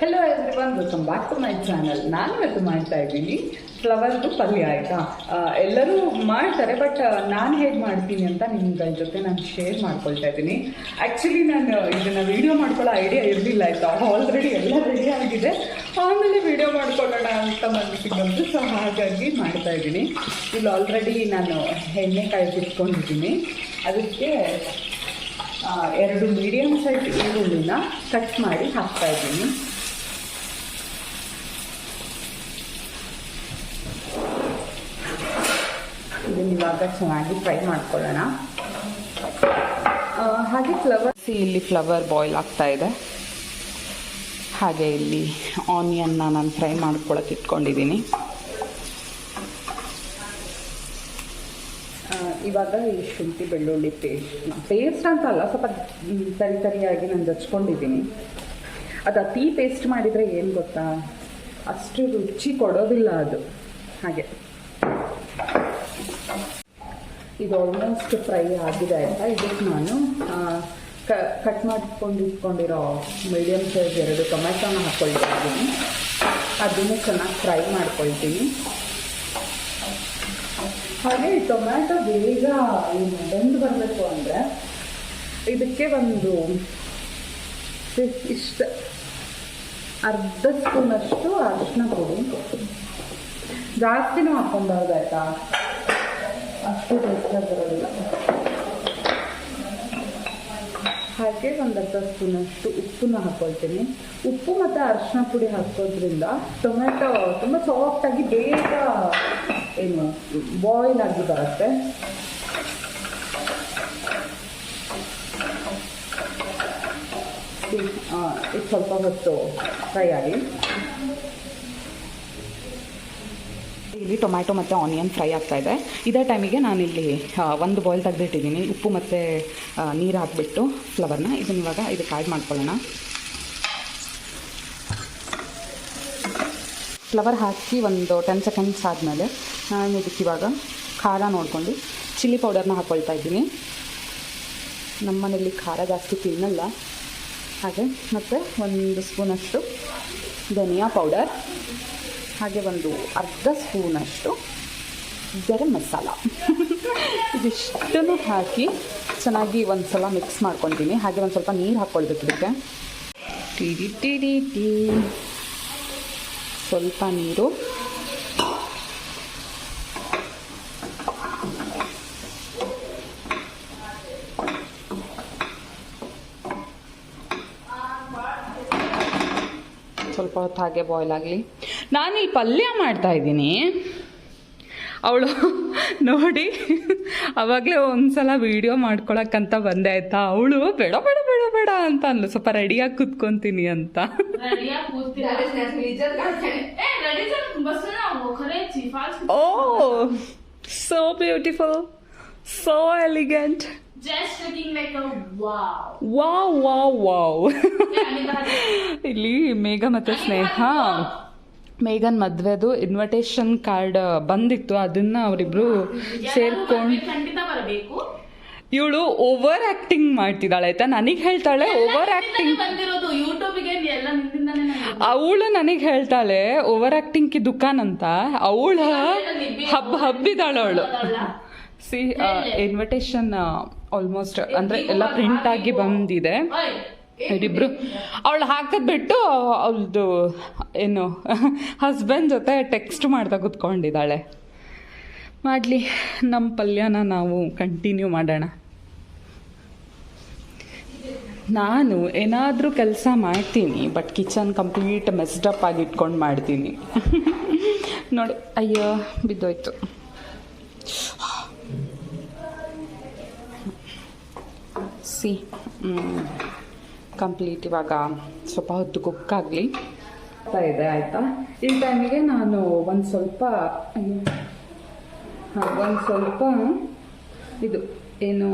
Hello everyone welcome back to my channel ನಾನು ಇವತ್ತು ಮಾಡ್ತಾ ಇದ್ದೀನಿ ಫ್ಲವರ್ದು ಪಲ್ಯ, ಆಯಿತಾ? ಎಲ್ಲರೂ ಮಾಡ್ತಾರೆ ಬಟ್ ನಾನು ಹೇಗೆ ಮಾಡ್ತೀನಿ ಅಂತ ನಿಮ್ಗಳ ಜೊತೆ ನಾನು ಶೇರ್ ಮಾಡ್ಕೊಳ್ತಾ ಇದ್ದೀನಿ. ಆ್ಯಕ್ಚುಲಿ ನಾನು ಇದನ್ನು ವೀಡಿಯೋ ಮಾಡ್ಕೊಳ್ಳೋ ಐಡಿಯಾ ಇರಲಿಲ್ಲ, ಆಯಿತಾ? ಆಲ್ರೆಡಿ ಎಲ್ಲ ರೆಡಿ ಆಗಿದೆ. ಆಮೇಲೆ ವೀಡಿಯೋ ಮಾಡ್ಕೊಳ್ಳೋಣ ಅಂತ ಬಂದು ಸೊ ಹಾಗಾಗಿ ಮಾಡ್ತಾ ಇದ್ದೀನಿ. ಇಲ್ಲಿ ಆಲ್ರೆಡಿ ನಾನು ಎಣ್ಣೆ ಕಾಯ್ದಿಟ್ಕೊಂಡಿದ್ದೀನಿ ಅದಕ್ಕೆ ಎರಡು ಮೀಡಿಯಮ್ ಸೈಜ್ ಈರುಳ್ಳಿನ ಕಟ್ ಮಾಡಿ ಹಾಕ್ತಾ ಇದ್ದೀನಿ. ಇದನ್ನ ಇವಾಗ ಚೆನ್ನಾಗಿ ಫ್ರೈ ಮಾಡ್ಕೊಳ್ಳೋಣ. ಹಾಗೆ ಫ್ಲವರ್ ಸಿ ಇಲ್ಲಿ ಫ್ಲವರ್ ಬಾಯ್ಲ್ ಆಗ್ತಾ ಇದೆ. ಹಾಗೆ ಇಲ್ಲಿ ಆನಿಯನ್ನ ನಾನು ಫ್ರೈ ಮಾಡ್ಕೊಳಕ್ಕೆ ಇಟ್ಕೊಂಡಿದ್ದೀನಿ ಇವಾಗ ಈ ಶುಂಠಿ ಬೆಳ್ಳುಳ್ಳಿ ಪೇಸ್ಟ್ ಪೇಸ್ಟ್ ಅಂತ ಅಲ್ಲ ಸ್ವಲ್ಪ ತರಿ ತರಿಯಾಗಿ ನಾನು ಜಚ್ಕೊಂಡಿದ್ದೀನಿ ಅದು ಅತಿ ಪೇಸ್ಟ್ ಮಾಡಿದರೆ ಏನು ಗೊತ್ತಾ? ಅಷ್ಟು ರುಚಿ ಕೊಡೋದಿಲ್ಲ ಅದು. ಹಾಗೆ. ಇದು ಆಲ್ಮೋಸ್ಟ್ ಫ್ರೈ ಆಗಿದೆ ಅಂತ ಇದಕ್ಕೆ ನಾನು ಕಟ್ ಮಾಡ್ಕೊಂಡು ಇಟ್ಕೊಂಡಿರೋ ಮೀಡಿಯಮ್ ಸೈಜ್ ಎರಡು ಟೊಮೆಟೊನ ಹಾಕ್ಕೊಳ್ತಾ ಇದ್ದೀನಿ ಅದನ್ನು ಚೆನ್ನಾಗಿ ಫ್ರೈ ಮಾಡ್ಕೊಳ್ತೀನಿ. ಹಾಗೆ ಈ ಟೊಮ್ಯಾಟೊ ಬೇಗ ಏನು ಬೆಂದು ಬರಬೇಕು ಅಂದರೆ ಇದಕ್ಕೆ ಒಂದು ಇಷ್ಟ. ಅರ್ಧ ಸ್ಪೂನಷ್ಟು ಅರಿಶಿನ ಪುಡಿ. ಜಾಸ್ತಿನೂ ಹಾಕ್ಕೊಂಬಾರ್ದು ಆಯ್ತಾ? ಅಷ್ಟು ಟೇಸ್ಟ್ ಬರೋದಿಲ್ಲ. ಹಾಗೆ ಒಂದು ಅರ್ಧ ಸ್ಪೂನಷ್ಟು ಉಪ್ಪನ್ನ ಹಾಕ್ಕೊಳ್ತೀನಿ ಉಪ್ಪು ಮತ್ತು ಅರಿಶಿನ ಪುಡಿ ಹಾಕೋದ್ರಿಂದ ಟೊಮೆಟೊ ತುಂಬ ಸಾಫ್ಟಾಗಿ ಬೇಗ ಏನು ಬಾಯ್ಲ್ ಆಗಿ ಬರುತ್ತೆ. ಇದು ಸ್ವಲ್ಪ ಹೊತ್ತು ಫ್ರೈ ಆಗಿ. ಇಲ್ಲಿ ಟೊಮ್ಯಾಟೊ ಮತ್ತು ಆನಿಯನ್ ಫ್ರೈ ಆಗ್ತಾ ಇದೆ. ಇದೇ ಟೈಮಿಗೆ ನಾನಿಲ್ಲಿ ಒಂದು ಬಾಯ್ಲ್ ತೆಗೆದಿಟ್ಟಿದ್ದೀನಿ. ಉಪ್ಪು ಮತ್ತು ನೀರು ಹಾಕ್ಬಿಟ್ಟು ಫ್ಲವರ್ನ ಇದನ್ನ ಇವಾಗ ಇದಕ್ಕೆ ಆ್ಯಡ್ ಮಾಡ್ಕೊಳ್ಳೋಣ. ಫ್ಲವರ್ ಹಾಕಿ ಒಂದು ಟೆನ್ ಸೆಕೆಂಡ್ಸ್ ಆದಮೇಲೆ ನಾನು ಇದಕ್ಕೆ ಇವಾಗ ಖಾರ ನೋಡ್ಕೊಂಡು ಚಿಲ್ಲಿ ಪೌಡರ್ನ ಹಾಕ್ಕೊಳ್ತಾ ಇದ್ದೀನಿ. ನಮ್ಮ ಮನೇಲಿ ಖಾರ ಜಾಸ್ತಿ ತಿನ್ನಲ್ಲ. ಹಾಗೆ ಮತ್ತು ಒಂದು ಸ್ಪೂನಷ್ಟು ಧನಿಯಾ ಪೌಡರ್, ಹಾಗೆ ಒಂದು ಅರ್ಧ ಸ್ಪೂನಷ್ಟು ಗರಂ ಮಸಾಲ. ಇದಿಷ್ಟನ್ನು ಹಾಕಿ ಚೆನ್ನಾಗಿ ಒಂದು ಸಲ ಮಿಕ್ಸ್ ಮಾಡ್ಕೊತೀನಿ. ಹಾಗೆ ಒಂದು ಸ್ವಲ್ಪ ನೀರು ಹಾಕ್ಕೊಳ್ಬೇಕು ಇದಕ್ಕೆ. ಟಿಡಿ ಟಿಡಿ ಟಿ. ಸ್ವಲ್ಪ ನೀರು. ಸ್ವಲ್ಪ ಹೊತ್ತು ಹಾಗೆ ಬಾಯ್ಲ್ ಆಗಲಿ. ನಾನಿಲ್ಲಿ ಪಲ್ಯ ಮಾಡ್ತಾ ಇದ್ದೀನಿ. ಅವಳು ನೋಡಿ, ಅವಾಗಲೇ ಒಂದ್ಸಲ ವಿಡಿಯೋ ಮಾಡ್ಕೊಳಕ್ಕಂತ ಬಂದೆ ಆಯ್ತಾ? ಅವಳು ಬೇಡ ಬೇಡ ಬೇಡ ಅಂತ ಅಂದ್ಲು. ಸ್ವಲ್ಪ ರೆಡಿಯಾಗಿ ಕುತ್ಕೊಂತೀನಿ ಅಂತ. Oh so beautiful so elegant ಇಲ್ಲಿ ಮೇಘ ಮತ್ತು ಸ್ನೇಹ. ಮೇಘನ್ ಮದ್ವೆದು ಇನ್ವಿಟೇಷನ್ ಕಾರ್ಡ್ ಬಂದಿತ್ತು. ಅದನ್ನ ಅವರಿಬ್ರು ಸೇರ್ಕೊಂಡು ಖಂಡಿತ ಬರಬೇಕು. ಇವಳು ಓವರ್ ಆಕ್ಟಿಂಗ್ ಮಾಡ್ತಿದ್ದಾಳೆ ಆಯ್ತಾ? ನನಗೆ ಹೇಳ್ತಾಳೆ ಓವರ್ ಆಕ್ಟಿಂಗ್ ಅವಳು ನನಗೆ ಹೇಳ್ತಾಳೆ ಓವರ್ ಆಕ್ಟಿಂಗ್ ಕಿ ದುಕಾನ್ ಅಂತ. ಅವಳ ಹಬ್ಬ ಹಬ್ಬಿದ್ದಾಳೆ ಅವಳು. ಸಿ ಇನ್ವಿಟೇಷನ್ ಆಲ್ಮೋಸ್ಟ್ ಅಂದ್ರೆ ಎಲ್ಲ ಪ್ರಿಂಟ್ ಆಗಿ ಬಂದಿದೆ. ಇಬ್ರು. ಅವಳು ಹಾಕದ್ ಬಿಟ್ಟು ಅವಳದು ಏನು ಹಸ್ಬೆಂಡ್ ಜೊತೆ ಟೆಕ್ಸ್ಟ್ ಮಾಡ್ತಾ ಕೂತ್ಕೊಂಡಿದ್ದಾಳೆ. ಮಾಡಲಿ ನಮ್ಮ ಪಲ್ಯನ ನಾವು ಕಂಟಿನ್ಯೂ ಮಾಡೋಣ. ನಾನು ಏನಾದರೂ ಕೆಲಸ ಮಾಡ್ತೀನಿ ಬಟ್ ಕಿಚನ್ ಕಂಪ್ಲೀಟ್ ಮೆಸ್ಡಪ್ ಆಗಿ ಇಟ್ಕೊಂಡು ಮಾಡ್ತೀನಿ. ನೋಡಿ, ಅಯ್ಯೋ, ಬಿದ್ದೋಯ್ತು. ಸಿ ಕಂಪ್ಲೀಟ್ ಇವಾಗ ಸ್ವಲ್ಪ ಹೊತ್ತು ಕುಕ್ಕಾಗಲಿ ಇದೆ ಆಯಿತಾ? ಈ ಟೈಮಿಗೆ ನಾನು ಒಂದು ಸ್ವಲ್ಪ ಹಾಂ, ಒಂದು ಸ್ವಲ್ಪ, ಇದು, ಏನು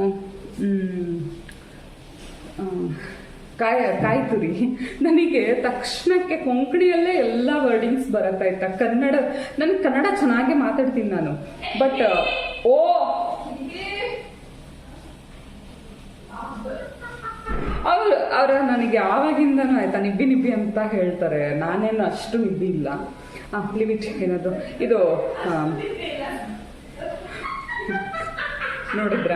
ಕಾಯ ಕಾಯಿ ತುರಿ ನನಗೆ ತಕ್ಷಣಕ್ಕೆ ಕೊಂಕಣಿಯಲ್ಲೇ ಎಲ್ಲ ವರ್ಡಿಂಗ್ಸ್ ಬರತ್ತಾಯ್ತಾ ಕನ್ನಡ ನನಗೆ ಕನ್ನಡ ಚೆನ್ನಾಗೆ ಮಾತಾಡ್ತೀನಿ ನಾನು. But oh! ಅವ್ರು, ಅವರ ನನಗೆ ಯಾವಾಗಿಂದನೂ ಆಯ್ತಾ ನಿಬ್ಬಿ ನಿಬ್ಬಿ ಅಂತ ಹೇಳ್ತಾರೆ. ನಾನೇನು ಅಷ್ಟು ನಿಬ್ಬಿ ಇಲ್ಲ. ಲಿಮಿಟ್ ಏನದು? ಇದು ನೋಡಿದ್ರ?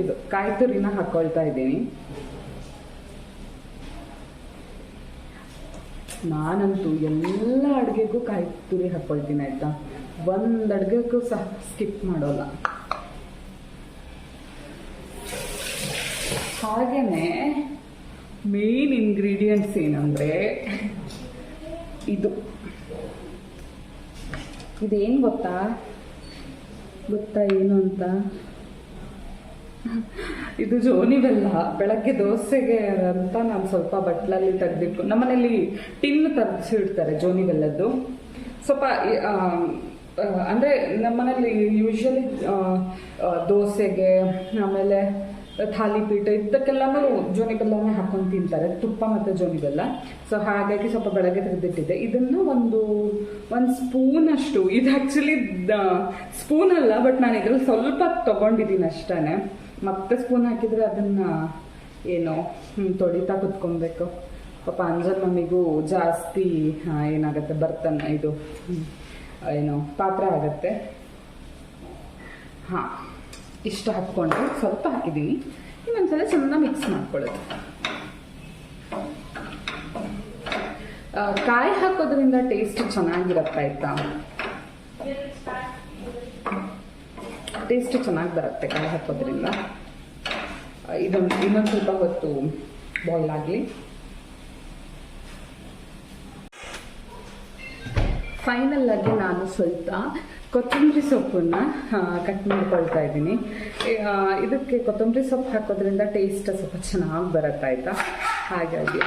ಇದು ಕಾಯಿ ತುರಿನ ಹಾಕೊಳ್ತಾ ಇದ್ದೀನಿ. ನಾನಂತೂ ಎಲ್ಲ ಅಡುಗೆಗೂ ಕಾಯಿ ತುರಿ ಹಾಕ್ಕೊಳ್ತೀನಿ ಆಯ್ತಾ? ಒಂದು ಅಡುಗೆಗೂ ಸಹ ಸ್ಕಿಪ್ ಮಾಡೋಲ್ಲ. ಹಾಗೇನೆ ಮೇನ್ ಇಂಗ್ರೀಡಿಯೆಂಟ್ಸ್ ಏನಂದ್ರೆ ಇದು. ಇದೇನು ಗೊತ್ತಾ? ಗೊತ್ತಾ ಏನು ಅಂತ? ಇದು ಜೋನಿ ಬೆಲ್ಲ. ಬೆಳಗ್ಗೆ ದೋಸೆಗೆ ಅಂತ ನಾನು ಸ್ವಲ್ಪ ಬಟ್ಲಲ್ಲಿ ತೆಗೆದಿಟ್ಟು, ನಮ್ಮನೇಲಿ ಟಿನ್ ತರಿಸಿಡ್ತಾರೆ ಜೋನಿ ಬೆಲ್ಲದ್ದು. ಸ್ವಲ್ಪ ಅಂದ್ರೆ ನಮ್ಮನೇಲಿ ಯೂಶಲಿ ದೋಸೆಗೆ, ಆಮೇಲೆ ಥಾಲಿಪೀಠ ಇದಕ್ಕೆಲ್ಲನೂ ಜೋನಿ ಬೆಲ್ಲನೇ ಹಾಕೊಂಡು ತಿಂತಾರೆ, ತುಪ್ಪ ಮತ್ತು ಜೋನಿ ಬೆಲ್ಲ. ಸೊ ಹಾಗಾಗಿ ಸ್ವಲ್ಪ ಬೆಳಗ್ಗೆ ತೆಗೆದಿಟ್ಟಿದ್ದೆ. ಇದನ್ನು ಒಂದು ಒಂದು ಸ್ಪೂನ್ ಅಷ್ಟು. ಇದು ಆ್ಯಕ್ಚುಲಿ ಸ್ಪೂನ್ ಅಲ್ಲ ಬಟ್ ನಾನು ಇದ್ರಲ್ಲಿ ಸ್ವಲ್ಪ ತಗೊಂಡಿದ್ದೀನಿ ಅಷ್ಟೇ ಮತ್ತೆ ಸ್ಪೂನ್ ಹಾಕಿದ್ರೆ ಅದನ್ನ ಏನು ತೊಡಿತಾ ಕುತ್ಕೊಬೇಕು. ಪಾಪ ಅಂಜನ್ ಮಮ್ಮಿಗೂ ಜಾಸ್ತಿ ಏನಾಗತ್ತೆ, ಬರ್ತನ್ ಇದು ಏನು ಪಾತ್ರೆ ಆಗತ್ತೆ. ಹಾಂ, ಇಷ್ಟು ಹಾಕ್ಕೊಂಡು ಸ್ವಲ್ಪ ಹಾಕಿದ್ದೀನಿ ಇನ್ನೊಂದ್ಸಲ ಚೆನ್ನಾಗಿ ಮಿಕ್ಸ್ ಮಾಡ್ಕೊಳ್ಳೋದು. ಕಾಯಿ ಹಾಕೋದ್ರಿಂದ ಟೇಸ್ಟ್ ಚೆನ್ನಾಗಿರುತ್ತೆ ಟೇಸ್ಟ್ ಚೆನ್ನಾಗಿ ಬರುತ್ತೆ ಕಾಯಿ ಹಾಕೋದ್ರಿಂದ ಇದೊಂದು ಇನ್ನೊಂದು ಸ್ವಲ್ಪ ಹೊತ್ತು ಬಾಯ್ಲ್ ಆಗಲಿ. ಫೈನಲ್ ಆಗಿ ನಾನು ಸ್ವಲ್ಪ ಕೊತ್ತಂಬರಿ ಸೊಪ್ಪನ್ನ ಕಟ್ ಮಾಡ್ಕೊಳ್ತಾ ಇದ್ದೀನಿ. ಇದಕ್ಕೆ ಕೊತ್ತಂಬರಿ ಸೊಪ್ಪು ಹಾಕೋದ್ರಿಂದ ಟೇಸ್ಟ್ ಸ್ವಲ್ಪ ಚೆನ್ನಾಗಿ ಬರುತ್ತೆ ಆಯ್ತಾ? ಹಾಗಾಗಿ.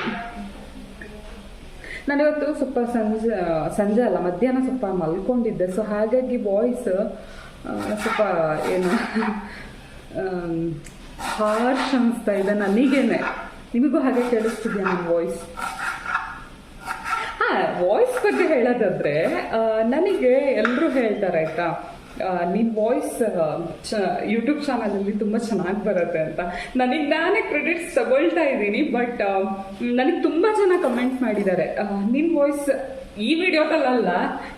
ನಾನಿವತ್ತು ಸ್ವಲ್ಪ ಸಂಜೆ ಸಂಜೆ ಅಲ್ಲ, ಮಧ್ಯಾಹ್ನ ಸ್ವಲ್ಪ ಮಲ್ಕೊಂಡಿದ್ದೆ. ಸೊ ಹಾಗಾಗಿ ವಾಯ್ಸ್ ಸ್ವಲ್ಪ ಏನು ಹಾರ್ಶ್ ಅನಿಸ್ತಾ ಇದೆ ನನಗೇನೆ ನಿಮಗೂ ಹಾಗೆ ಕೇಳಿಸ್ತಿದ್ಯಾ ನನ್ನ ವಾಯ್ಸ್ ಹಾ ವಾಯ್ಸ್ ಬಗ್ಗೆ ಹೇಳೋದಾದ್ರೆ ನನಗೆ ಎಲ್ಲರೂ ಹೇಳ್ತಾರೆ, ಆಯ್ತಾ? ನಿನ್ನ ವಾಯ್ಸ್ ಯೂಟ್ಯೂಬ್ ಚಾನಲಲ್ಲಿ ತುಂಬ ಚೆನ್ನಾಗಿ ಬರುತ್ತೆ ಅಂತ. ನನಗೆ ನಾನೇ ಕ್ರೆಡಿಟ್ಸ್ ತಗೊಳ್ತಾ ಇದ್ದೀನಿ ಬಟ್ ನನಗೆ ತುಂಬ ಜನ ಕಮೆಂಟ್ ಮಾಡಿದ್ದಾರೆ. ನಿನ್ನ ವಾಯ್ಸ್ ಈ ವಿಡಿಯೋದಲ್ಲ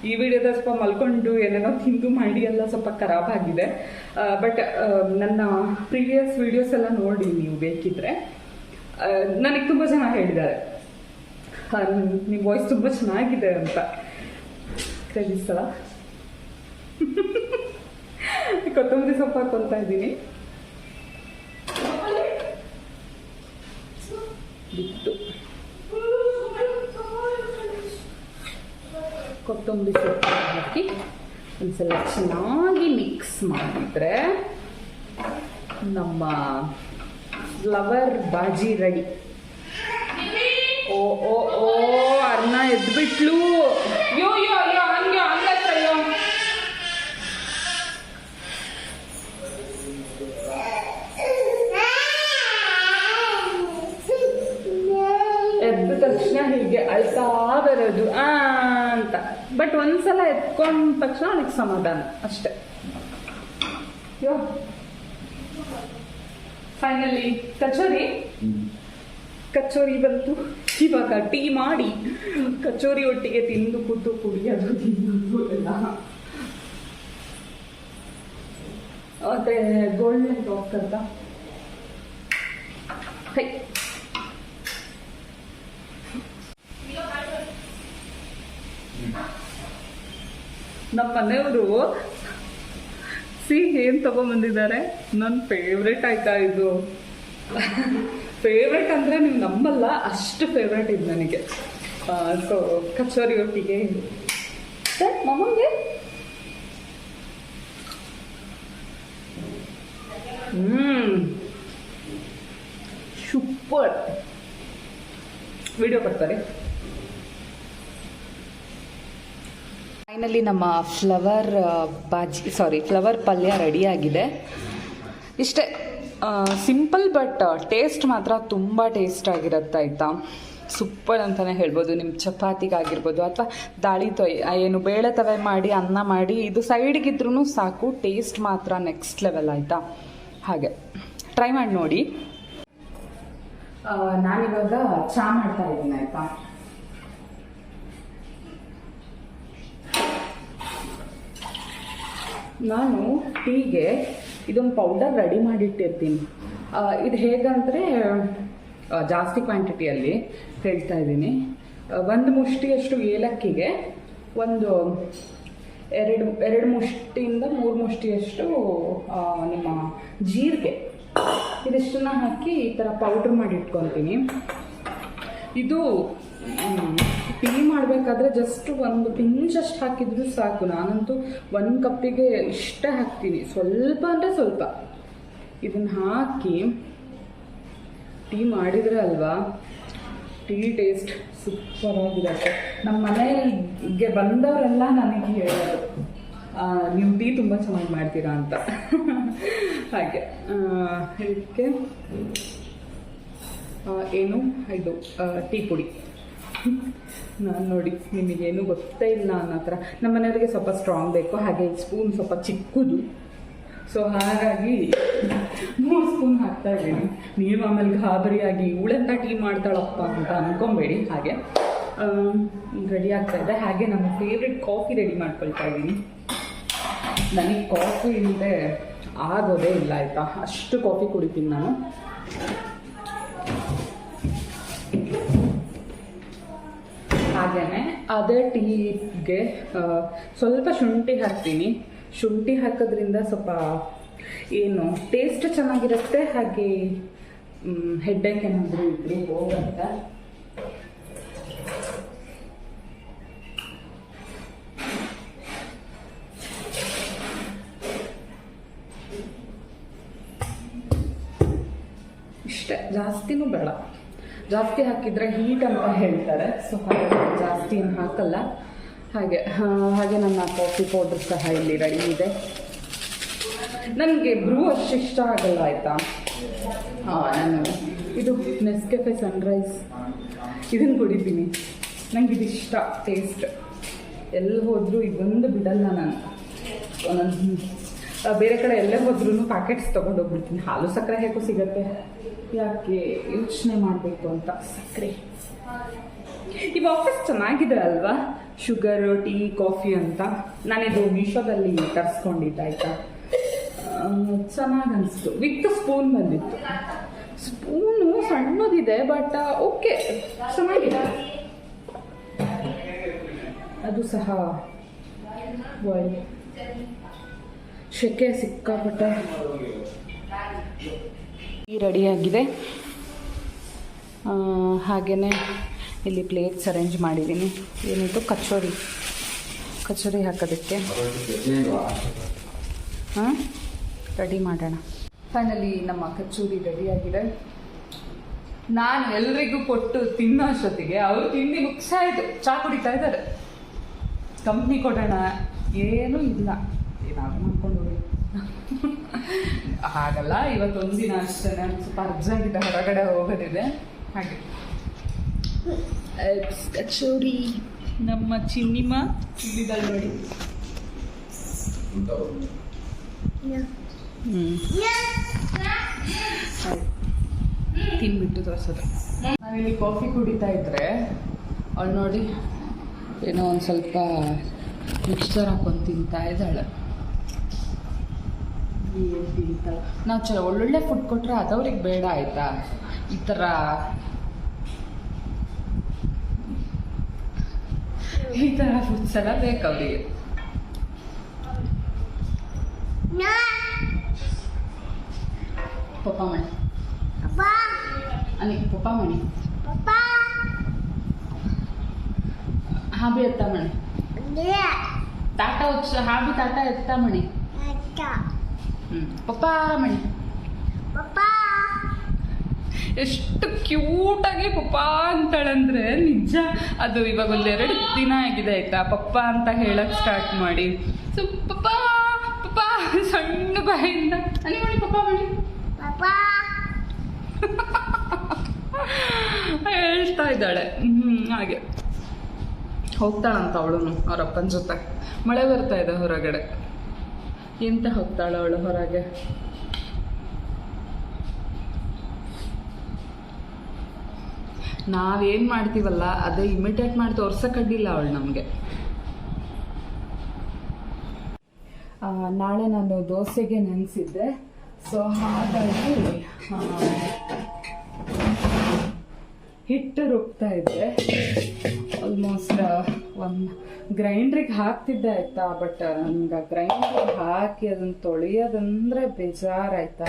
ಈ ವಿಡಿಯೋದ ಸ್ವಲ್ಪ ಮಲ್ಕೊಂಡು ಏನೇನೋ ತಿಂದು ಮಾಡಿ ಎಲ್ಲ ಸ್ವಲ್ಪ ಖರಾಬ್ ಆಗಿದೆ. ಬಟ್ ನನ್ನ ಪ್ರೀವಿಯಸ್ ವಿಡಿಯೋಸ್ ಎಲ್ಲ ನೋಡಿ ನೀವು ಬೇಕಿದ್ರೆ. ನನಗೆ ತುಂಬ ಜನ ಹೇಳಿದ್ದಾರೆ. ನಿಮ್ಮ ವಾಯ್ಸ್ ತುಂಬ ಚೆನ್ನಾಗಿದೆ ಅಂತ. ಸಲ. ಕೊತ್ತಂಬರಿ ಸೊಪ್ಪು ಹಾಕೊಳ್ತಾ ಇದ್ದೀನಿ. ಬಿಟ್ಟು. ಕೊತ್ತಂಬರಿ ಸೊಪ್ಪು ಹಾಕಿ ಒಂದ್ಸಲ ಚೆನ್ನಾಗಿ ಮಿಕ್ಸ್ ಮಾಡಿದ್ರೆ ನಮ್ಮ ಫ್ಲವರ್ ಬಾಜಿ ರೆಡಿ ಓ ಓ ಓ ಅರ್ಣ ಎದ್ಬಿಟ್ಲು. ಎತ್ಕೊಂಡ ತಕ್ಷಣ ಅವನಿಗೆ ಸಮಾಧಾನ, ಅಷ್ಟೆ. ಯೋ. ಫೈನಲಿ ಕಚೋರಿ. ಕಚೋರಿ ಬಂತು. ಇವಾಗ ಟೀ ಮಾಡಿ ಕಚೋರಿ ಒಟ್ಟಿಗೆ ತಿಂದು ಕೂತು ಕುಡಿಯೋದು ತಿನ್ನೋದು ಎಲ್ಲ. ಮತ್ತೆ ಗೋಲ್ಡನ್ ಟಾಕ್ ಅಂತ ಹೈ ನಮ್ಮ ಮನೆಯವರು ಸಿಹಿ ಏನ್ ತಗೊಂಬಂದಿದ್ದಾರೆ? ನನ್ನ ಫೇವ್ರೆಟ್ ಆಯ್ತಾ ಇದು? ಫೇವ್ರೆಟ್ ಅಂದ್ರೆ ನೀವು ನಂಬಲ್ಲ ಅಷ್ಟು ಫೇವ್ರೆಟ್ ಇದು ನನಗೆ. ಸೊ ಕಚೋರಿ ಒಟ್ಟಿಗೆ ಸರ್ ಮಮಗೆ ಹ್ಮ್. ಸೂಪರ್. ವಿಡಿಯೋ ಕೊಡ್ತಾರೆ. ಫೈನಲಿ ನಮ್ಮ ಫ್ಲವರ್ ಬಾಜಿ, ಸಾರಿ, ಫ್ಲವರ್ ಪಲ್ಯ ರೆಡಿಯಾಗಿದೆ. ಇಷ್ಟೇ ಸಿಂಪಲ್ ಬಟ್ ಟೇಸ್ಟ್ ಮಾತ್ರ ತುಂಬ ಟೇಸ್ಟ್ ಆಗಿರುತ್ತೆ ಆಯಿತಾ? ಸೂಪರ್ ಅಂತಲೇ ಹೇಳ್ಬೋದು. ನಿಮ್ಮ ಚಪಾತಿಗಾಗಿರ್ಬೋದು ಅಥವಾ ದಾಳಿ ತೊಯ್ ಏನು ಬೇಳೆ ತವೆ ಮಾಡಿ, ಅನ್ನ ಮಾಡಿ, ಇದು ಸೈಡ್ಗಿದ್ರೂ ಸಾಕು, ಟೇಸ್ಟ್ ಮಾತ್ರ ನೆಕ್ಸ್ಟ್ ಲೆವೆಲ್ ಆಯಿತಾ? ಹಾಗೆ, ಟ್ರೈ ಮಾಡಿ ನೋಡಿ. ನಾನಿವಾಗ ಚಾ ಮಾಡ್ತಾ ಇದ್ದೀನಿ ಆಯ್ತಾ? ನಾನು ಟೀಗೆ ಇದೊಂದು ಪೌಡರ್ ರೆಡಿ ಮಾಡಿಟ್ಟಿರ್ತೀನಿ. ಇದು ಹೇಗಂದರೆ ಜಾಸ್ತಿ ಕ್ವಾಂಟಿಟಿಯಲ್ಲಿ ಹೇಳ್ತಾ ಇದ್ದೀನಿ. ಒಂದು ಮುಷ್ಟಿಯಷ್ಟು ಏಲಕ್ಕಿಗೆ ಒಂದು ಎರಡು ಎರಡು ಮುಷ್ಟಿಯಿಂದ ಮೂರು ಮುಷ್ಟಿಯಷ್ಟು ನಿಮ್ಮ ಜೀರಿಗೆ. ಇದಿಷ್ಟನ್ನ ಹಾಕಿ ಈ ಥರ ಪೌಡ್ರ್ ಮಾಡಿ ಇಟ್ಕೊತೀನಿ ಇದು ಟೀ ಮಾಡಬೇಕಾದ್ರೆ ಜಸ್ಟ್ ಒಂದು ಪಿಂಚ್ ಅಷ್ಟು ಹಾಕಿದ್ರು ಸಾಕು. ನಾನಂತೂ ಒಂದು ಕಪ್ಪಿಗೆ ಇಷ್ಟೇ ಹಾಕ್ತೀನಿ. ಸ್ವಲ್ಪ ಅಂದರೆ ಸ್ವಲ್ಪ. ಇದನ್ನು ಹಾಕಿ ಟೀ ಮಾಡಿದರೆ ಅಲ್ವಾ? ಟೀ ಟೇಸ್ಟ್ ಸೂಪರ್ ಆಗಿರುತ್ತೆ ನಮ್ಮ ಮನೆಗೆ ಬಂದವರೆಲ್ಲ ನನಗೆ ಹೇಳೋದು ನೀವು ಟೀ ತುಂಬ ಚೆನ್ನಾಗಿ ಮಾಡ್ತೀರಾ ಅಂತ. ಹಾಗೆ. ಇದಕ್ಕೆ ಏನು? ಇದು ಟೀ ಪುಡಿ. ನಾನು ನೋಡಿ, ನಿಮಗೇನು ಗೊತ್ತೇ ಇಲ್ಲ ಅನ್ನೋ ಥರ. ನಮ್ಮ ಮನೆಯವರಿಗೆ ಸ್ವಲ್ಪ ಸ್ಟ್ರಾಂಗ್ ಬೇಕು, ಹಾಗೆ ಸ್ಪೂನ್ ಸ್ವಲ್ಪ ಚಿಕ್ಕದು. ಸೊ ಹಾಗಾಗಿ ಮೂರು ಸ್ಪೂನ್ ಹಾಕ್ತಾ ಇದ್ದೀನಿ. ನೀವು ಆಮೇಲೆ ಗಾಬರಿಯಾಗಿ ಇವಳೆಂತ ಟೀ ಮಾಡ್ತಾಳಪ್ಪ ಅಂತ ಅನ್ಕೊಂಬೇಡಿ. ಹಾಗೆ ರೆಡಿ ಆಗ್ತಾ ಇದೆ. ಹಾಗೆ ನಮ್ಮ ಫೇವ್ರೆಟ್ ಕಾಫಿ ರೆಡಿ ಮಾಡ್ಕೊಳ್ತಾ ಇದ್ದೀನಿ. ನನಗೆ ಕಾಫಿ ಇಲ್ಲದೆ ಆಗೋದೇ ಇಲ್ಲ, ಆಯಿತಾ? ಅಷ್ಟು ಕಾಫಿ ಕುಡಿತೀನಿ ನಾನು. ಹಾಗೆಯೇ ಅದೇ ಟೀಗೆ ಸ್ವಲ್ಪ ಶುಂಠಿ ಹಾಕ್ತೀನಿ. ಶುಂಠಿ ಹಾಕೋದ್ರಿಂದ ಸ್ವಲ್ಪ, ಏನು ಟೇಸ್ಟ್ ಚೆನ್ನಾಗಿರುತ್ತೆ, ಹಾಗೆ ಏಕ್ ಏನಾದರೂ ಇದ್ರೂ ಹೋಗುತ್ತೆ ಜಾಸ್ತಿ ಹಾಕಿದ್ರೆ ಹೀಟ್ ಅಂತ ಹೇಳ್ತಾರೆ. ಸೊ ಹಾಗಾಗಿ ಜಾಸ್ತಿ ಏನು ಹಾಕಲ್ಲ. ಹಾಗೆ ಹಾಗೆ ನನ್ನ ಕಾಫಿ ಪೌಡ್ರ್ ಸಹ ಇಲ್ಲಿ ರೆಡಿ ಇದೆ. ನನಗೆ ಬ್ರೂ ಅಷ್ಟು ಇಷ್ಟ ಆಗಲ್ಲ, ಆಯಿತಾ? ಹಾಂ, ನಾನು ಇದು ನೆಸ್ಕೆಫೆ ಸನ್ರೈಸ್ ಇದನ್ನು ಕುಡಿತೀನಿ. ನನಗೆ ಇದು ಇಷ್ಟ ಟೇಸ್ಟ್ ಎಲ್ಲಿ ಹೋದರೂ ಇದೊಂದು ಬಿಡಲ್ಲ ನಾನು. ಒಂದೊಂದು ಬೇರೆ ಕಡೆ ಎಲ್ಲೇ ಹೋದ್ರೂ ಪ್ಯಾಕೆಟ್ಸ್ ತೊಗೊಂಡು ಹೋಗ್ಬಿಡ್ತೀನಿ ಹಾಲು ಸಕ್ಕರೆ ಹೇಗೂ ಸಿಗತ್ತೆ. ಯಾಕೆ ಯೋಚನೆ ಮಾಡಬೇಕು ಅಂತ. ಸಕ್ಕರೆ. ಈ ಆಫೀಸ್ ಚೆನ್ನಾಗಿದೆ ಅಲ್ವಾ? ಶುಗರು ಟೀ ಕಾಫಿ ಅಂತ. ನಾನಿದು ಮೀಶೋದಲ್ಲಿ ತರಿಸ್ಕೊಂಡಿದ್ದೆ, ಆಯಿತಾ? ಚೆನ್ನಾಗಿ ಅನಿಸ್ತು ವಿತ್ ಸ್ಪೂನ್ ಬಂದಿತ್ತು. ಸ್ಪೂನು ಸಣ್ಣದಿದೆ ಬಟ್ ಓಕೆ ಚೆನ್ನಾಗಿದೆ. ಅದು ಸಹ ಬಾಯ್ ಶೆಕೆ ಸಿಕ್ಕಾಪಟ್ಟೆ ರೆಡಿಯಾಗಿದೆ. ಹಾಗೆಯೇ ಇಲ್ಲಿ ಪ್ಲೇಟ್ಸ್ ಅರೇಂಜ್ ಮಾಡಿದ್ದೀನಿ. ಏನಿತ್ತು ಕಚೋರಿ. ಕಚೋರಿ ಹಾಕೋದಕ್ಕೆ. ಹಾಂ? ರೆಡಿ ಮಾಡೋಣ. ಫೈನಲಿ ನಮ್ಮ ಕಚೋರಿ ರೆಡಿಯಾಗಿದೆ. ನಾನು ಎಲ್ರಿಗೂ ಕೊಟ್ಟು ತಿನ್ನೋ ಅಷ್ಟೊತ್ತಿಗೆ ಅವರು ತಿಂಡಿ ಮುಗಿಸಾಯಿತು ಚಾ ಕುಡಿತಾ ಇದ್ದಾರೆ. ಕಂಪ್ನಿ ಕೊಡೋಣ. ಏನೂ ಇಲ್ಲ. ಏನಾದರೂ ಮಾಡ್ಕೊಂಡು ಹಾಗಲ್ಲ ಇವತ್ತೊಂದು ದಿನ ಅಷ್ಟೇ. ನಾನು ಸ್ವಲ್ಪ ಅರ್ಜೆಂಟ್ ಇದೆ ಹೊರಗಡೆ ಹೋಗೋದಿದೆ. ಹಾಗೆ. ಕಚೋರಿ. ನಮ್ಮ ಚಿನ್ನಿಮ ಇಲ್ಲಿದ್ದಾಳೆ ನೋಡಿ ತಿನ್ಬಿಟ್ಟು ತೋರಿಸೋದು. ನಾವಿಲ್ಲಿ ಕಾಫಿ ಕುಡಿತಾ ಇದ್ರೆ ಅವಳು ನೋಡಿ ಏನೋ ಒಂದು ಸ್ವಲ್ಪ ಮಿಕ್ಸ್ಚರ್ ಹಾಕೊಂಡು ತಿಂತಾ ಇದ್ದಾಳೆ. ಏನು ತಿಂತಾಳೆ ನಾವು ಚ ಒಳ್ಳೊಳ್ಳೆ ಫುಡ್ ಕೊಟ್ಟರೆ ಅದವ್ರಿಗೆ ಬೇಡ ಆಯಿತಾ? ಈ ಥರ ಈ ಥರ ಫುಡ್ಸ್ ಎಲ್ಲ ಬೇಕು ಅವರಿಗೆ. ಪಪ್ಪ ಮಣಿ. ಅಲ್ಲಿ ಪಪ್ಪ ಮಣಿ. ಹಾಬಿ ಎತ್ತ ಮಣಿ. ತಾಟ ಉತ್ಸ ಹಾಬಿ ತಾಟ ಎತ್ತ ಮಣಿ. ಪಪ್ಪ ಮಣಿ. ಪಪ್ಪ. ಎಷ್ಟು ಕ್ಯೂಟಾಗಿ ಪಪ್ಪ ಅಂತಾಳಂದ್ರೆ ನಿಜ. ಅದು ಇವಾಗ ಒಂದೆರಡು ದಿನ ಆಗಿದೆ ಆಯ್ತಾ. ಪಪ್ಪ ಅಂತ ಹೇಳಕ್ ಸ್ಟಾರ್ಟ್ ಮಾಡಿ. ಸೊ ಪಪ್ಪ ಪಪ್ಪ ಸಣ್ಣ ಬಾಯಿಂದ. ಅಲ್ಲಿ ಮಣಿ. ಪಪ್ಪ. ಮಾಡಿ ಹೇಳ್ತಾ ಇದ್ದಾಳೆ. ಹ್ಮ್ ಹಾಗೆ. ಹೋಗ್ತಾಳಂತ ಅವಳು ಅವರಪ್ಪನ ಅಪ್ಪನ ಜೊತೆ. ಮಳೆ ಬರ್ತಾ ಇದೆ ಹೊರಗಡೆ. ಎಂತ ಹೋಗ್ತಾಳ ಅವಳು ಹೊರಗೆ. ನಾವೇನ್ ಮಾಡ್ತೀವಲ್ಲ ಅದೇ ಇಮಿಟೇಟ್ ಮಾಡಿ ತೋರ್ಸೋಕ್ಕಾಗಿಲ್ಲ ಅವಳು ನಮಗೆ. ನಾಳೆ ನಾನು ದೋಸೆಗೆ ನೆನೆಸಿದ್ದೆ. ಸೊ ಹಾಗಾಗಿ ಆ, ಹಿಟ್ಟು ರುಬ್ತಾ ಇದ್ದೆ. ಆಲ್ಮೋಸ್ಟ್ ಒಂದು ಗ್ರೈಂಡ್ರಿಗೆ ಹಾಕ್ತಿದ್ದೆ ಆಯ್ತಾ ಬಟ್ ನಂಗೆ ಗ್ರೈಂಡ್ರಿಗೆ ಹಾಕಿ ಅದನ್ನು ತೊಳೆಯೋದಂದ್ರೆ ಬೇಜಾರಾಯ್ತಾ.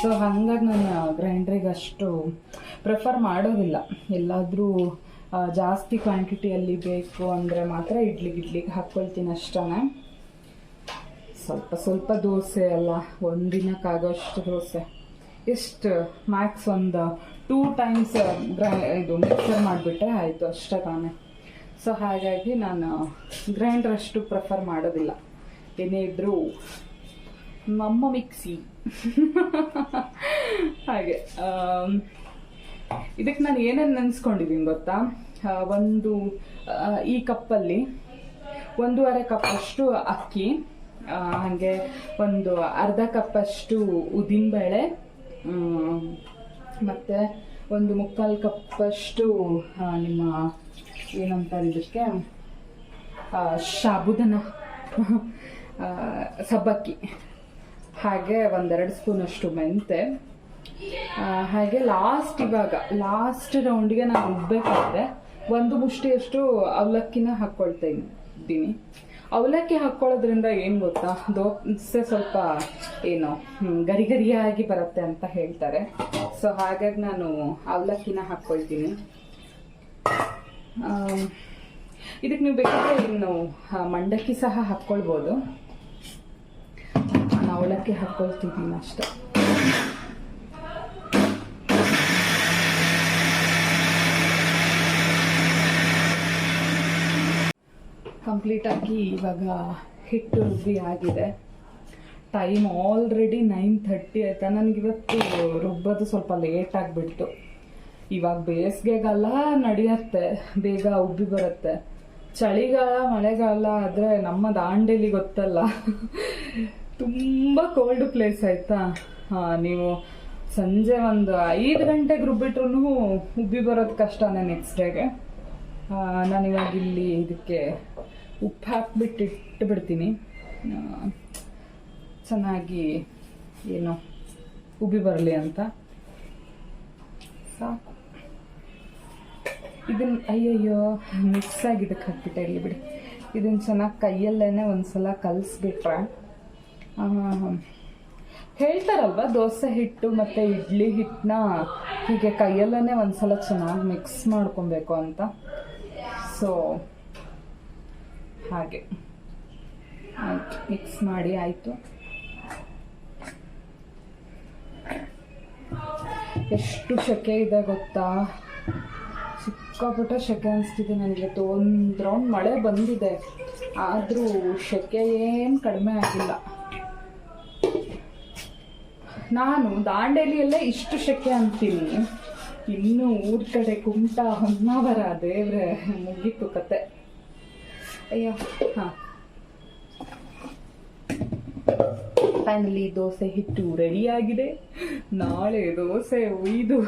ಸೊ ಹಾಗಾಗಿ ನಾನು ಗ್ರೈಂಡ್ರಿಗೆ ಅಷ್ಟು ಪ್ರಿಫರ್ ಮಾಡೋದಿಲ್ಲ. ಎಲ್ಲಾದರೂ ಜಾಸ್ತಿ ಕ್ವಾಂಟಿಟಿಯಲ್ಲಿ ಬೇಕು ಅಂದರೆ ಮಾತ್ರ ಇಡ್ಲಿ ಇಡ್ಲಿಗೆ ಹಾಕ್ಕೊಳ್ತೀನಿ ಅಷ್ಟೇ ಸ್ವಲ್ಪ ಸ್ವಲ್ಪ ದೋಸೆ ಅಲ್ಲ ಒಂದಿನಕ್ಕಾಗೋಷ್ಟು ದೋಸೆ. ಎಷ್ಟು ಮ್ಯಾಕ್ಸ್ ಒಂದು ಟೂ ಟೈಮ್ಸ್ ಇದು ಮಿಕ್ಸರ್ ಮಾಡಿಬಿಟ್ಟೆ ಆಯಿತು ಅಷ್ಟೇ ತಾನೇ. ಸೊ ಹಾಗಾಗಿ ನಾನು ಗ್ರೈಂಡರ್ ಅಷ್ಟು ಪ್ರಿಫರ್ ಮಾಡೋದಿಲ್ಲ. ಏನೇ ಇದ್ದರೂ ನಮ್ಮ ಮಿಕ್ಸಿ ಹಾಗೆ ಇದಕ್ಕೆ ನಾನು ಏನೇನು ನೆನೆಸ್ಕೊಂಡಿದ್ದೀನಿ ಗೊತ್ತಾ? ಒಂದು ಈ ಕಪ್ಪಲ್ಲಿ ಒಂದೂವರೆ ಕಪ್ಪಷ್ಟು ಅಕ್ಕಿ ಹಾಗೆ ಒಂದು ಅರ್ಧ ಕಪ್ಪಷ್ಟು ಉದ್ದಿನಬೇಳೆ ಮತ್ತು ಒಂದು ಮುಕ್ಕಾಲು ಕಪ್ಪಷ್ಟು ನಿಮ್ಮ ಏನಂತಾರೆ ಇದಕ್ಕೆ? ಸಬ್ಬಕ್ಕಿ. ಹಾಗೆ ಒಂದೆರಡು ಸ್ಪೂನಷ್ಟು ಮೆಂತೆ. ಹಾಗೆ ಲಾಸ್ಟ್ ಇವಾಗ ಲಾಸ್ಟ್ ರೌಂಡ್ಗೆ ನಾನು ರುಬ್ಬೇಕಾದ್ರೆ ಒಂದು ಮುಷ್ಟಿಯಷ್ಟು ಅವಲಕ್ಕಿನ ಹಾಕ್ಕೊಳ್ತಾ ಇದ್ದೀನಿ. ಅವಲಕ್ಕಿ ಹಾಕ್ಕೊಳ್ಳೋದ್ರಿಂದ ಏನು ಗೊತ್ತಾ? ದೋಸೆ ಸ್ವಲ್ಪ ಏನು ಗರಿ ಗರಿಯಾಗಿ ಬರುತ್ತೆ ಅಂತ ಹೇಳ್ತಾರೆ. ಸೊ ಹಾಗಾಗಿ ನಾನು ಅವಲಕ್ಕಿನ ಹಾಕ್ಕೊಳ್ತೀನಿ. ಇದಕ್ಕೆ ನೀವು ಬೇಕಾದ್ರೆ ಇನ್ನು ಮಂಡಕ್ಕಿ ಸಹ ಹಾಕ್ಕೊಳ್ಬೋದು. ನಾನು ಅವಲಕ್ಕಿ ಹಾಕ್ಕೊಳ್ತಿದ್ದೀನಿ ಅಷ್ಟೇ. ಕಂಪ್ಲೀಟಾಗಿ ಇವಾಗ ಹಿಟ್ಟು ರುಬ್ಬಿ ಆಗಿದೆ. ಟೈಮ್ ಆಲ್ರೆಡಿ ನೈನ್ ಥರ್ಟಿ ಆಯಿತಾ. ನನಗಿವತ್ತು ರುಬ್ಬೋದು ಸ್ವಲ್ಪ ಲೇಟ್ ಆಗಿಬಿಡ್ತು. ಇವಾಗ ಬೇಸಿಗೆಗಾಲ ನಡೆಯುತ್ತೆ, ಬೇಗ ಉಬ್ಬಿ ಬರುತ್ತೆ. ಚಳಿಗಾಲ, ಮಳೆಗಾಲ ಆದರೆ ನಮ್ಮ ದಾಂಡೇಲಿ ಗೊತ್ತಲ್ಲ. ತುಂಬ ಕೋಲ್ಡ್ ಪ್ಲೇಸ್ ಆಯ್ತಾ? ನೀವು ಸಂಜೆ ಒಂದು ಐದು ಗಂಟೆಗೆ ರುಬ್ಬಿಟ್ರು ಉಬ್ಬಿ ಬರೋದು ಕಷ್ಟನೇ ನೆಕ್ಸ್ಟ್ ಡೇಗೆ ನಾನು ಇವಾಗ ಇಲ್ಲಿ ಇದಕ್ಕೆ ಉಪ್ಪು ಹಾಕ್ಬಿಟ್ಟು ಇಟ್ಬಿಡ್ತೀನಿ. ಚೆನ್ನಾಗಿ ಏನು ಉಬ್ಬಿ ಬರಲಿ ಅಂತ. ಸಾಕು. ಇದನ್ನ ಅಯ್ಯಯ್ಯೋ ಮಿಕ್ಸ್ ಆಗಿದ್ದಕ್ಕೆ ಹಾಕ್ಬಿಟ್ಟೆ ಇಲ್ಲಿ ಬಿಡಿ. ಇದನ್ನ ಚೆನ್ನಾಗಿ ಕೈಯಲ್ಲೇ ಒಂದ್ಸಲ ಕಲಿಸ್ಬಿಟ್ರೆ. ಹೇಳ್ತಾರಲ್ವ, ದೋಸೆ ಹಿಟ್ಟು ಮತ್ತು ಇಡ್ಲಿ ಹಿಟ್ಟನ್ನ ಹೀಗೆ ಕೈಯಲ್ಲೇ ಒಂದ್ಸಲ ಚೆನ್ನಾಗಿ ಮಿಕ್ಸ್ ಮಾಡ್ಕೊಬೇಕು ಅಂತ. ಸೊ ಹಾಗೆ. ಆಯಿತು ಮಿಕ್ಸ್ ಮಾಡಿ, ಆಯಿತು. ಎಷ್ಟು ಶೆಕೆ ಇದೆ ಗೊತ್ತಾ? ಸಿಕ್ಕಾಪಟ್ಟೆ ಶೆಕೆ ಅನಿಸ್ತಿದೆ ನನಗೆ. ಒಂದು ರೌಂಡ್ ಮಳೆ ಬಂದಿದೆ. ಆದರೂ ಶೆಕೆ ಏನು ಕಡಿಮೆ ಆಗಿಲ್ಲ. ನಾನು ದಾಂಡೇಲಿಯಲ್ಲೇ ಇಷ್ಟು ಶೆಕೆ ಅಂತೀನಿ. ಇನ್ನು ಊರ್ ಕಡೆ ಕುಮಟ, ಹೊನ್ನಾವರ, ದೇವ್ರೆ, ಮುಗೀತು ಕತೆ. ಅಯ್ಯೋ, ಹಾಂ. ಫೈನಲಿ ದೋಸೆ ಹಿಟ್ಟು ರೆಡಿ ಆಗಿದೆ ನಾಳೆ ದೋಸೆ ಉಯ್ದು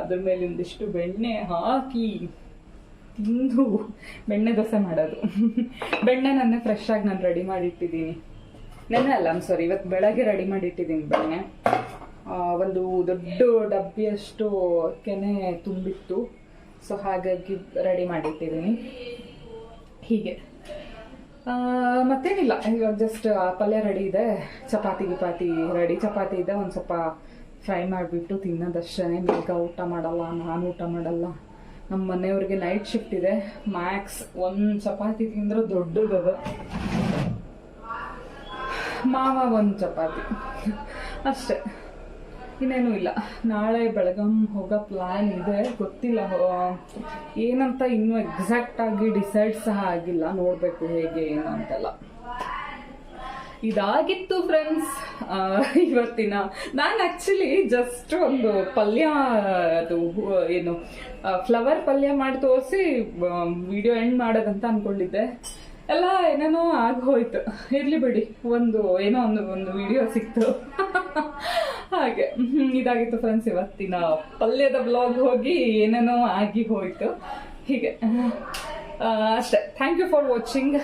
ಅದ್ರ ಮೇಲೆ ಒಂದಿಷ್ಟು ಬೆಣ್ಣೆ ಹಾಕಿ ತಿಂದು ಬೆಣ್ಣೆ ದೋಸೆ ಮಾಡೋದು. ಬೆಣ್ಣೆ ನನ್ನ ಫ್ರೆಶ್ ಆಗಿ ನಾನು ರೆಡಿ ಮಾಡಿಟ್ಟಿದ್ದೀನಿ. ನೆನ್ನೆ ಅಲ್ಲ ಸಾರಿ ಇವತ್ತು ಬೆಳಗ್ಗೆ ರೆಡಿ ಮಾಡಿಟ್ಟಿದ್ದೀನಿ ಬೆಣ್ಣೆ. ಒಂದು ದೊಡ್ಡ ಡಬ್ಬಿಯಷ್ಟು ಕೆನೆ ತುಂಬಿತ್ತು. ಸೊ ಹಾಗಾಗಿ ರೆಡಿ ಮಾಡಿಟ್ಟಿದ್ದೀನಿ. ಹೀಗೆ. ಮತ್ತೇನಿಲ್ಲ. ಇವಾಗ ಜಸ್ಟ್ ಪಲ್ಯ ರೆಡಿ ಇದೆ. ಚಪಾತಿ, ಗಿಪಾತಿ ರೆಡಿ ಚಪಾತಿ ಇದೆ, ಒಂದು ಸ್ವಲ್ಪ ಫ್ರೈ ಮಾಡಿಬಿಟ್ಟು ತಿನ್ನೋದಷ್ಟೇ ಬೇಗ ಊಟ ಮಾಡಲ್ಲ, ನಾನು ಊಟ ಮಾಡಲ್ಲ. ನಮ್ಮ ಮನೆಯವ್ರಿಗೆ ನೈಟ್ ಶಿಫ್ಟ್ ಇದೆ. ಮ್ಯಾಕ್ಸ್ ಒಂದು ಚಪಾತಿ ತಿಂದ್ರೆ ದೊಡ್ಡದದು ಮಾವ ಒಂದು ಚಪಾತಿ. ಅಷ್ಟೇ. ಇನ್ನೇನು ಇಲ್ಲ. ನಾಳೆ ಬೆಳಗಾಂ ಹೋಗೋ ಪ್ಲ್ಯಾನ್ ಇದೆ. ಗೊತ್ತಿಲ್ಲ. ಏನಂತ ಇನ್ನೂ ಎಕ್ಸಾಕ್ಟ್ ಆಗಿ ಡಿಸೈಡ್ ಸಹ ಆಗಿಲ್ಲ. ನೋಡಬೇಕು ಹೇಗೆ, ಏನು ಅಂತೆಲ್ಲ. ಇದಾಗಿತ್ತು ಫ್ರೆಂಡ್ಸ್ ಇವತ್ತಿನ. ನಾನು ಆ್ಯಕ್ಚುಲಿ ಜಸ್ಟ್ ಒಂದು ಪಲ್ಯ, ಅದು, ಏನು ಫ್ಲವರ್ ಪಲ್ಯ ಮಾಡಿ ತೋರಿಸಿ ವಿಡಿಯೋ ಎಂಡ್ ಮಾಡೋದಂತ ಅನ್ಕೊಂಡಿದ್ದೆ. ಎಲ್ಲ ಏನೇನೋ ಆಗೋಯ್ತು ಇರ್ಲಿ ಬಿಡಿ. ಒಂದು, ಏನೋ ಒಂದು ಒಂದು ವಿಡಿಯೋ ಸಿಕ್ತು. ಹಾಗೆ. ಇದಾಗಿತ್ತು ಫ್ರೆಂಡ್ಸ್ ಇವತ್ತಿನ ಪಲ್ಯದ ಬ್ಲಾಗ್ ಹೋಗಿ ಏನೇನೋ ಆಗಿ ಹೋಯ್ತು. ಹೀಗೆ. ಅಷ್ಟೇ. ಥ್ಯಾಂಕ್ ಯು ಫಾರ್ ವಾಚಿಂಗ್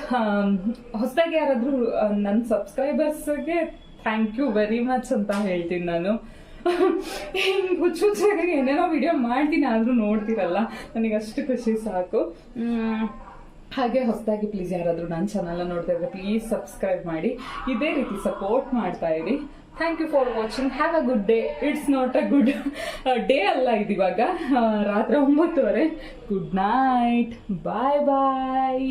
ಹೊಸದಾಗಿ ಯಾರಾದರೂ ನನ್ನ ಸಬ್ಸ್ಕ್ರೈಬರ್ಸ್ಗೆ ಥ್ಯಾಂಕ್ ಯು ವೆರಿ ಮಚ್ ಅಂತ ಹೇಳ್ತೀನಿ ನಾನು. ಹುಚ್ಚು ಹುಚ್ಚಾಗಿ ಏನೇನೋ ವಿಡಿಯೋ ಮಾಡ್ತೀನಿ, ಆದರೂ ನೋಡ್ತೀರಲ್ಲ. ನನಗೆ ಅಷ್ಟು ಖುಷಿ ಸಾಕು. ಹಾಗೆ ಹೊಸದಾಗಿ ಪ್ಲೀಸ್ ಯಾರಾದರೂ ನನ್ನ ಚಾನಲ್ನ ನೋಡ್ತಾ ಇದ್ರೆ ಪ್ಲೀಸ್ ಸಬ್ಸ್ಕ್ರೈಬ್ ಮಾಡಿ. ಇದೇ ರೀತಿ ಸಪೋರ್ಟ್ ಮಾಡ್ತಾ ಇರಿ. Thank you for watching have a good day it's not a good day ಅಲ್ಲ ಇದಿವಾಗ. ಇವಾಗ ರಾತ್ರಿ ಒಂಬತ್ತುವರೆ. ಗುಡ್ ನೈಟ್ ಬಾಯ್ ಬಾಯ್